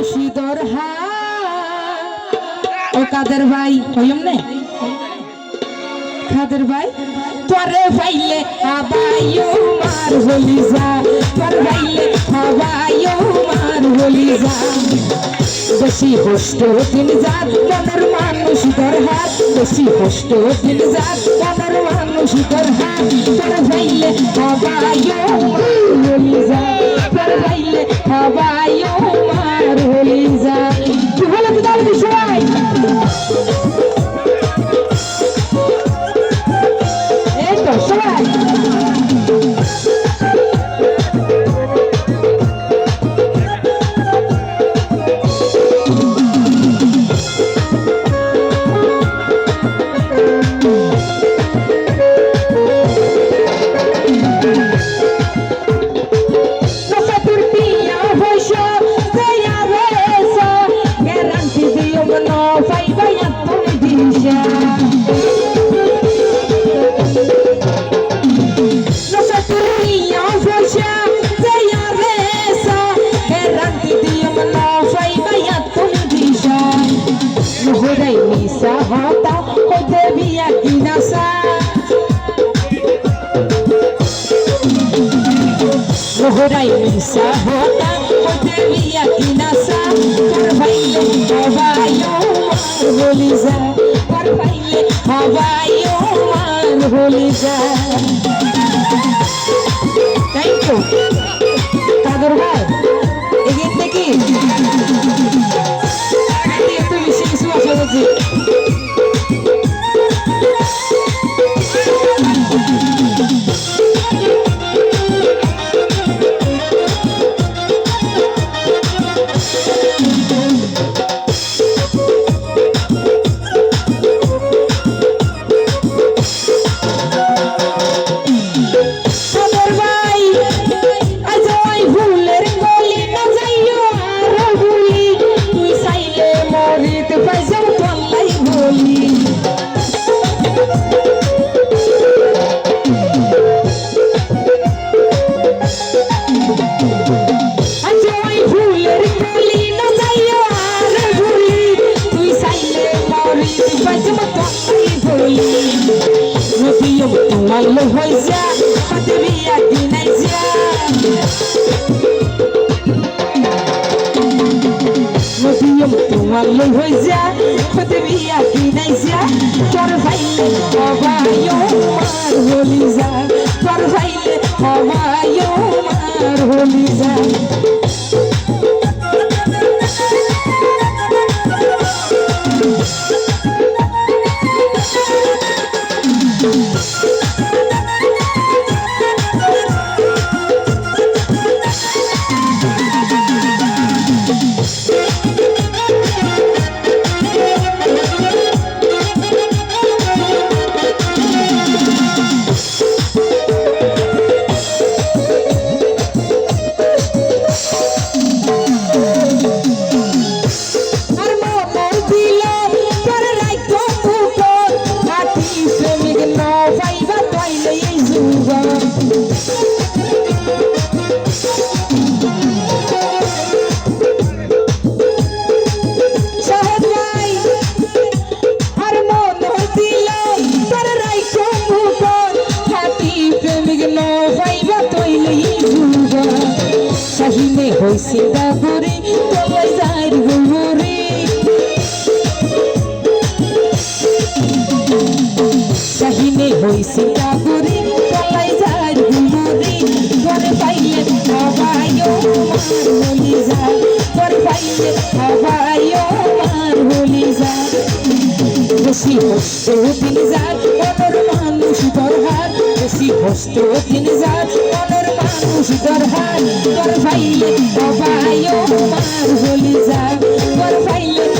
মানুষ দরহা ও কাদের ভাই? হইম নে। কাদের ভাই? তোরে ভাইলে আবাইও মার হলি যা তোর মার যা দিন যাত মানুষ তোর হাত বেশি হষ্ট দিন যাত মানুষ তোর হাত তোর Rohorai misa hota Hote via kinasa Parvaile havayo mar holiza Parvaile havayo mar তোমার হয়ে যা বিয়া কিনাই যা নদীও তোমার হয়ে যা বিয়া কিনাই যা তোর ভাইলে হবায়ও সাহিনে হইছে দাবরে তলাই যাইর গুমরে সাহিনে হইছে দাবরে মার হলি যায় ঘরে পাইলে হবায়ো মার হলি যায় বেশি হস্ত দিন যার মনের মানুষ দরহার বেশি হস্ত দিন যার মনের মানুষ দরহার তোর ভাইলে বাবায়ও মার হলি যার তোর বাবা